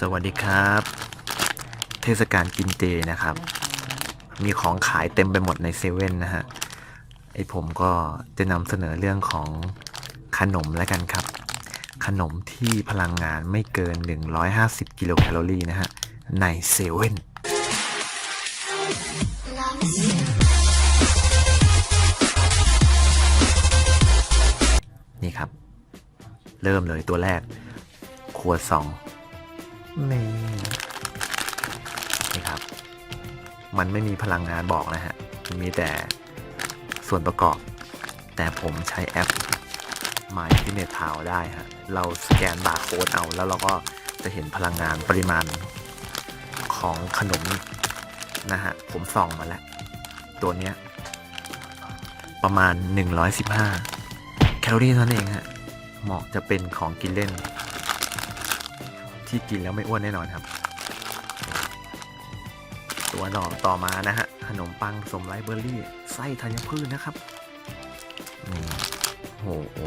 สวัสดีครับ เทศกาลกินเจนะครับ มีของขายเต็มไปหมดในเซเว่นนะฮะไอผมก็จะนำเสนอเรื่องของขนมแล้วกันครับ ขนมที่พลังงานไม่เกิน 150 กิโลแคลอรี่นะฮะ ในเซเว่นนี่ครับ เริ่มเลยตัวแรกครัวซอง นี่นี่ครับ มันไม่มีพลังงานบอกนะฮะมันมีแต่ส่วนประกอบ แต่ผมใช้แอป My Fitness Pal ได้ฮะ เราสแกนบาร์โค้ดเอาแล้วเราก็จะเห็นพลังงานปริมาณของขนมนะฮะ ผมส่องมาแล้ว ตัวเนี้ย ประมาณ 115 แคลอรี่เท่านั้นเองฮะ เหมาะจะเป็นของกินเล่น ที่กินแล้วไม่อ้วนแน่นอนครับ ตัวหน่อต่อมานะฮะขนมปังสมไรเบอร์รี่ไส้ธัญพืชนะครับโอ้โห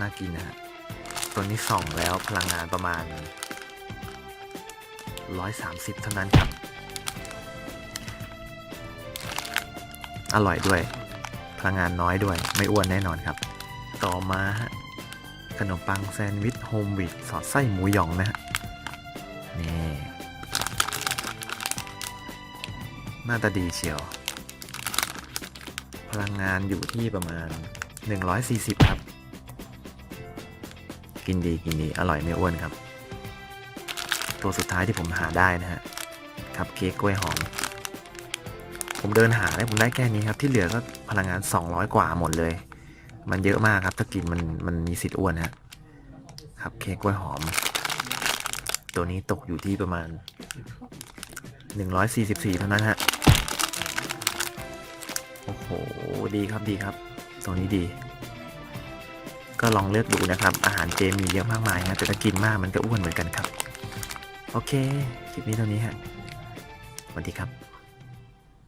น่ากินนะฮะตัวนี้ส่องแล้วพลังงานประมาณ 130 เท่านั้นครับ อร่อยด้วย พลังงานน้อยด้วย ไม่อ้วนแน่นอนครับ ต่อมาฮะ ขนมปังแซนด์วิชโฮมวีดสอดไส้หมูหยองนะฮะนี่หน้าตาดีเชียว พลังงานอยู่ที่ประมาณ 140 ครับ กินดีกินดี อร่อยไม่อ้วนครับ ตัวสุดท้ายที่ผมหาได้นะฮะคัพเค้กกล้วยหอม ผมเดินหาแล้ผมได้แค่นี้ครับ ที่เหลือก็พลังงาน 200 กว่าหมดเลย มันเยอะมากครับ ถ้ากินมันมันมีสิทธิ์อ้วนฮะครับเค้กกล้วยหอม ตัวนี้ตกอยู่ที่ประมาณ 144 เท่านั้นฮะโอ้โหดีครับดีครับ ตัวนี้ดี ก็ลองเลือกดูนะครับ อาหารเจมีเยอะมากมายฮะแต่ถ้ากินมากมันก็อ้วนเหมือนกันครับ โอเค คลิปนี้เท่านี้ฮะสวัสดีครับ